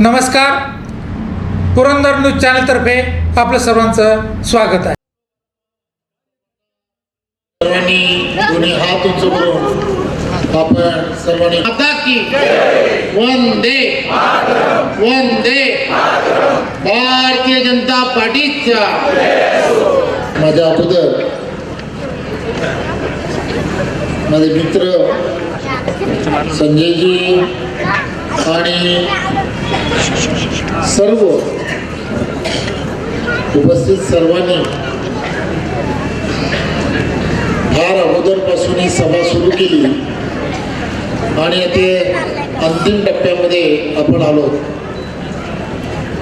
नमस्कार. पुरंदर न्यूज चॅनलतर्फे आपलं सर्वांचं स्वागत आहे. सर्वांनी दोन्ही हात उंच करून आपण सर्वांनी आता की वंदे वंदे भारतीय जनता पार्टीचा माझ्या अगोदर माझे मित्र संजयजी आणि सर्व उपस्थित सर्वांनी फार अगोदरपासून ही सभा सुरू केली. आणि ते अंतिम टप्प्यामध्ये आपण आलो.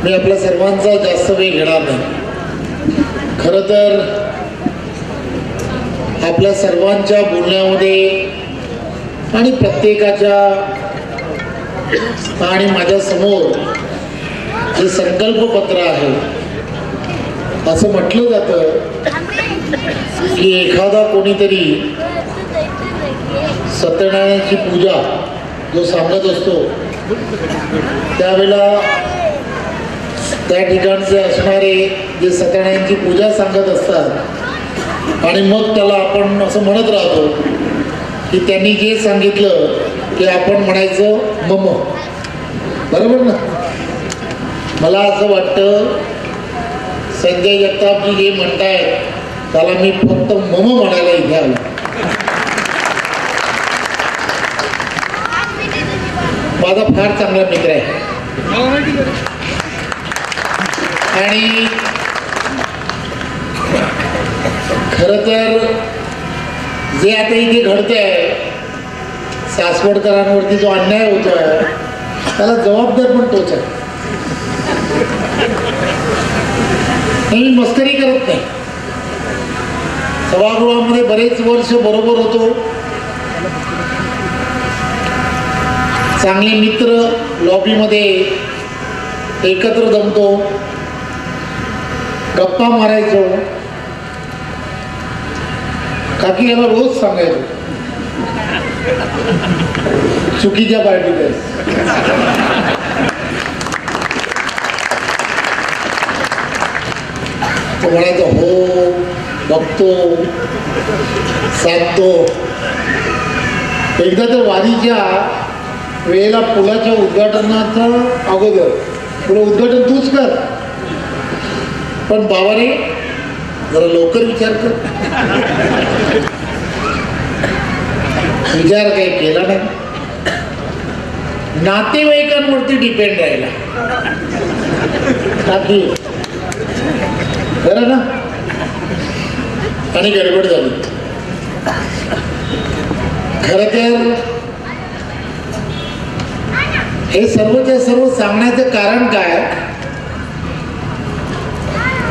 मी आपल्या सर्वांचा जास्त वेळ घेणार नाही. खरं तर आपल्या सर्वांच्या बोलण्यामध्ये आणि प्रत्येकाच्या आणि माझ्यासमोर जे संकल्पपत्र आहे असं म्हटलं जातं की एखादा कोणीतरी सत्यनारायणाची पूजा जो सांगत असतो त्यावेळेला त्या ठिकाणचे असणारे जे सत्यनारायणची पूजा सांगत असतात आणि मग त्याला आपण असं म्हणत राहतो की त्यांनी जे सांगितलं ते आपण म्हणायचं मम बरोबर ना. मला असं वाटतं संजय जगतापजी जे म्हणतायत त्याला मी फक्त मम म्हणायला इथे आलो. माझा फार चांगला मित्र आहे. आणि खर तर जे आता इथे घडतंय सासवडकरांवरती जो अन्याय होतोय त्याला जबाबदार पण तोच आहे. मी मस्करी करत नाही. सभागृहामध्ये बरेच वर्ष बरोबर होतो. चांगले मित्र लॉबीमध्ये एकत्र जमतो. गप्पा मारायचो. काकी याला रोज सांगायचो. चुकीच्या पार्टीत आहे. तो म्हणायचा हो बघतो साधतो. एकदा तर वारीच्या वेळेला पुलाच्या उद्घाटनाचं अगोदर. पुढे उद्घाटन तूच कर. पण बाबाने जरा लवकर विचार कर. विचार काही केला नाही. नातेवाईकांवरती डिपेंड राहिला. बाकी ना? आणि गडबड झाली. खर तर हे सर्वच्या सर्व सांगण्याचं कारण काय?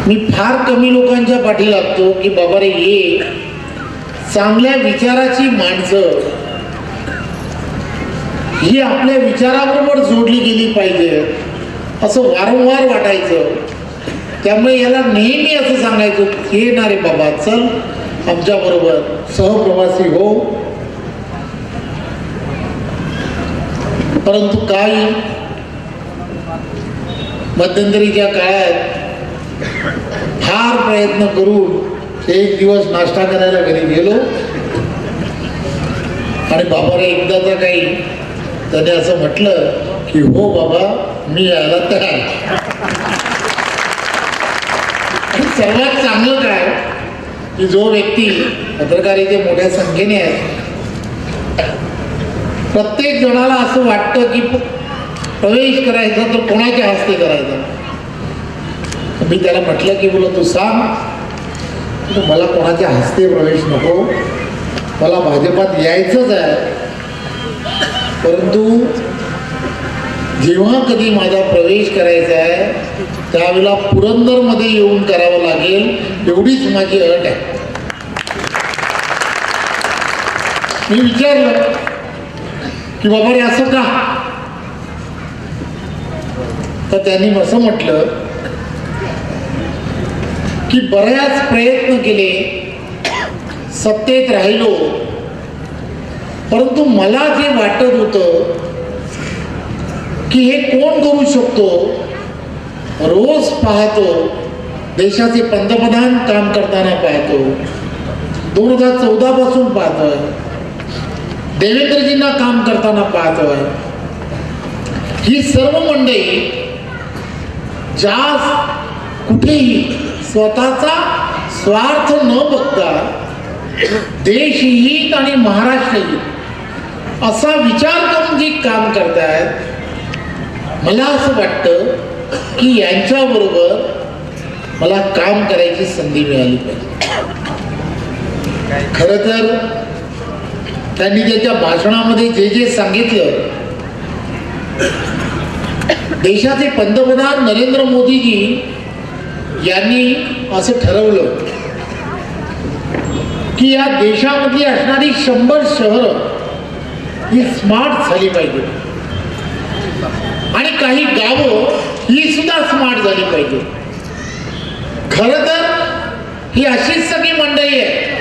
मी फार कमी लोकांच्या पाठी लागतो की बाबा रे ये. चांगल्या विचाराची माणसं ही आपल्या विचाराबरोबर जोडली गेली पाहिजे. असं वारंवार वाटायचं. त्यामुळे याला नेहमी असं सांगायचं हे ना रे बाबा चल आमच्या बरोबर सहप्रवासी हो. परंतु काही मध्यंतरीच्या काळात फार प्रयत्न करून एक दिवस नाश्ता करायला घरी गेलो. आणि बाबाला एकदाचा काही त्याने असं म्हटलं की हो बाबा मी यायला तयार. सर्वात चांगलं काय की जो व्यक्ती पत्रकारिते मोठ्या संख्येने आहे प्रत्येक जणाला असं वाटतं की प्रवेश करायचा तर कोणाच्या हस्ते करायचा? मी त्याला म्हटलं की बोला तू सांग मला कोणाच्या हस्ते प्रवेश नको. मला भाजपात यायचंच आहे. परंतु जेव्हा कधी माझा प्रवेश करायचा आहे त्यावेळेला पुरंदरमध्ये येऊन करावं लागेल एवढीच माझी अट आहे. मी विचारलं की बाबा रे असं का? तर त्यांनी असं म्हटलं की बऱ्याच प्रयत्न केले. सत्तेत राहिलो. परंतु मला जे वाटत होतं की हे कोण करू शकतो? रोज पाहतो देशाचे पंतप्रधान काम करताना पाहतो. दोन हजार चौदा पासून पाहतोय. देवेंद्रजींना काम करताना पाहतोय. ही सर्व मंडळी ज्या कुठेही स्वतःचा स्वार्थ न बघता देशहित आणि महाराष्ट्र हित असा विचार करून जी काम करतायत मला असं वाटतं की यांच्याबरोबर मला काम करायची संधी मिळाली पाहिजे. खरं तर त्यांनी त्याच्या भाषणामध्ये जे जे सांगितलं देशाचे पंतप्रधान नरेंद्र मोदीजी यांनी असं ठरवलं की या देशामधली असणारी शंभर शहरं ही स्मार्ट झाली पाहिजे आणि काही गावं ही सुद्धा स्मार्ट झाली पाहिजे खर तर ही अशीच सगळी मंडळी आहे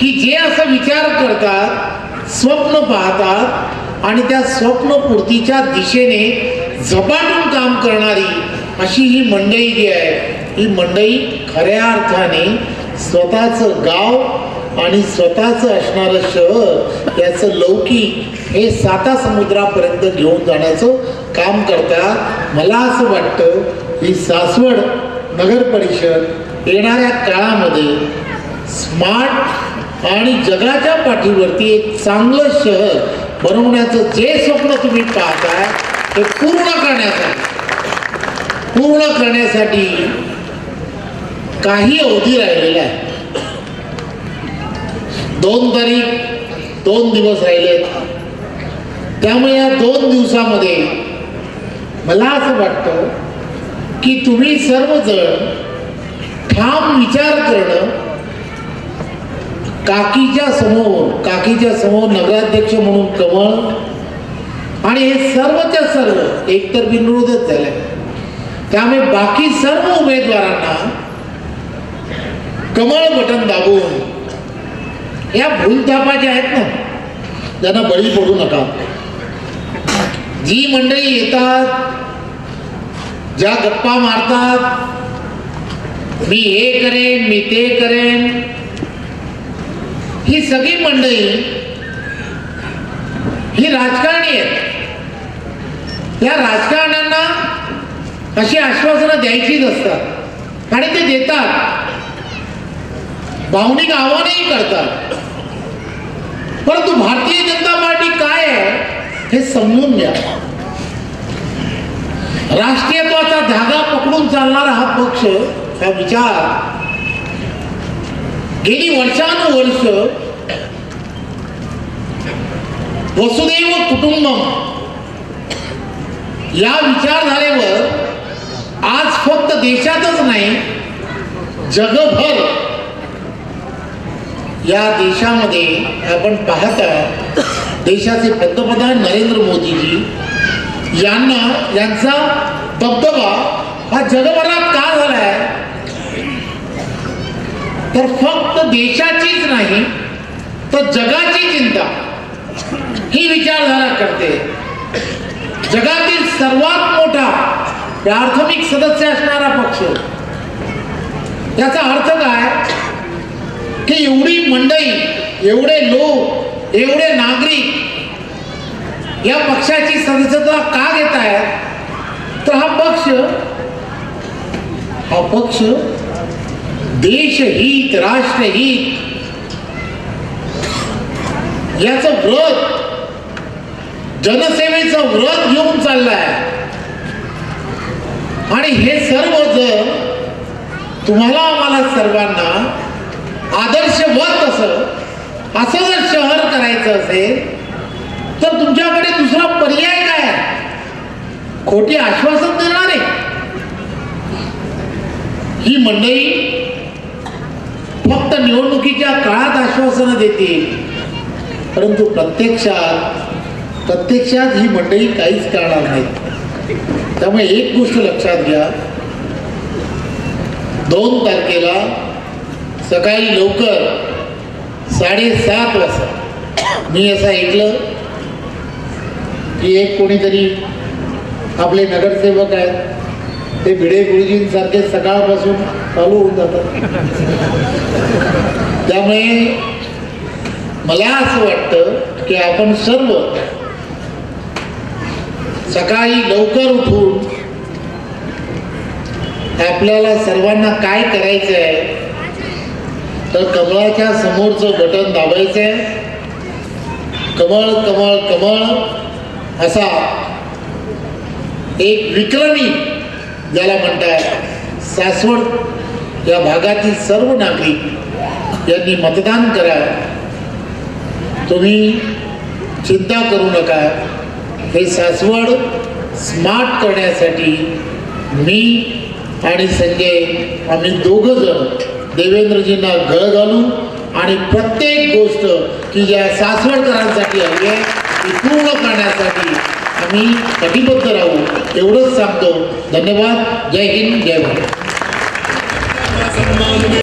की जे असं विचार करतात स्वप्न पाहतात आणि त्या स्वप्नपूर्तीच्या दिशेने झपाटून काम करणारी अशी ही मंडई जी आहे ही मंडई खऱ्या अर्थाने स्वतःचं गाव आणि स्वतःचं असणारं शहर याचं लौकिक हे साता समुद्रापर्यंत घेऊन जाण्याचं काम करतात मला असं वाटतं ही सासवड नगर परिषद येणाऱ्या काळामध्ये स्मार्ट आणि जगाच्या पाठीवरती एक चांगलं शहर बनवण्याचं जे स्वप्न तुम्ही पाहताय ते पूर्ण करण्यासाठी. पूर्ण करण्यासाठी काही अवधी राहिलेला आहे दोन तारीख दोन दिवस राहिले त्यामुळे या दोन दिवसामध्ये मला असं वाटतं की तुम्ही सर्वजण ठाम विचार करणं काकीच्या समोर काकीच्या समोर नगराध्यक्ष म्हणून कमळ आणि हे सर्वच्या सर्व एकतर बिनविरोधच झाले त्यामुळे बाकी सर्व उमेदवारांना कमळ बटन दाबून या भूलथापा ज्या आहेत ना त्यांना बळी पडू नका. जी मंडळी येतात ज्या गप्पा मारतात मी हे करेन मी ते करेन ही सगळी मंडळी ही राजकारणी आहेत. या राजकारण्यांना अशी आश्वासनं द्यायचीच असतात आणि ते देतात. भावनिक आव्हानही करतात. परंतु भारतीय जनता पार्टी काय आहे हे समजून घ्या. राष्ट्रीयत्वाचा धागा पकडून चालणारा हा पक्ष हा विचार गेली वर्षानुवर्ष वसुदैव कुटुंबम या विचारधारेवर आज फक्त देशातच नाही जगभर या देशामध्ये आपण पाहता देशाचे पंतप्रधान नरेंद्र मोदीजी यांना यांचा दबदबा हा जगभरात का झालाय? तर फक्त देशाचीच नाही तर जगाची चिंता. ही विचारधारा करते. जगातील सर्वात मोठा प्राथमिक सदस्य असणारा पक्ष. याचा अर्थ काय? की एवढी मंडळी एवढे लोक एवढे नागरिक या पक्षाची सदस्यता का घेत आहेत तर हा पक्ष हा पक्ष देशहित राष्ट्रहित याचं व्रत जनसेवेचं व्रत घेऊन चाललाय. आणि हे सर्व जर तुम्हाला आम्हाला सर्वांना आदर्शवत असं असं जर शहर करायचं असेल तर तुमच्याकडे दुसरा पर्याय काय खोटी आश्वासन देणारे ही मंडळी फक्त निवडणुकीच्या काळात आश्वासनं देतील परंतु प्रत्यक्षात प्रत्यक्षात ही मंडळी काहीच करणार नाहीत. त्यामुळे एक गोष्ट लक्षात घ्या. दोन तारखेला सकाळी लवकर साडेसात वाजता मी असं ऐकलं की एक कोणीतरी आपले नगरसेवक आहेत. ते भिडे गुरुजींसारखे सकाळपासून चालू होऊन जातात. त्यामुळे मला असं वाटतं की आपण सर्व सकाळी लवकर उठून आपल्याला सर्वांना काय करायचं आहे तर कमळाच्या समोरचं बटन दाबायचं आहे कमळ कमळ कमळ असा एक विक्रमी ज्याला म्हणतात सासवड या भागातील सर्व नागरिक यांनी मतदान करा. तुम्ही चिंता करू नका. हे सासवड स्मार्ट करण्यासाठी मी आणि संजय आम्ही दोघं जण देवेंद्रजींना गळ घालू आणि प्रत्येक गोष्ट की ज्या सासवडकरांसाठी हवी आहे ती पूर्ण करण्यासाठी आम्ही कटिबद्ध राहू एवढंच सांगतो. धन्यवाद. जय हिंद. जय भारत.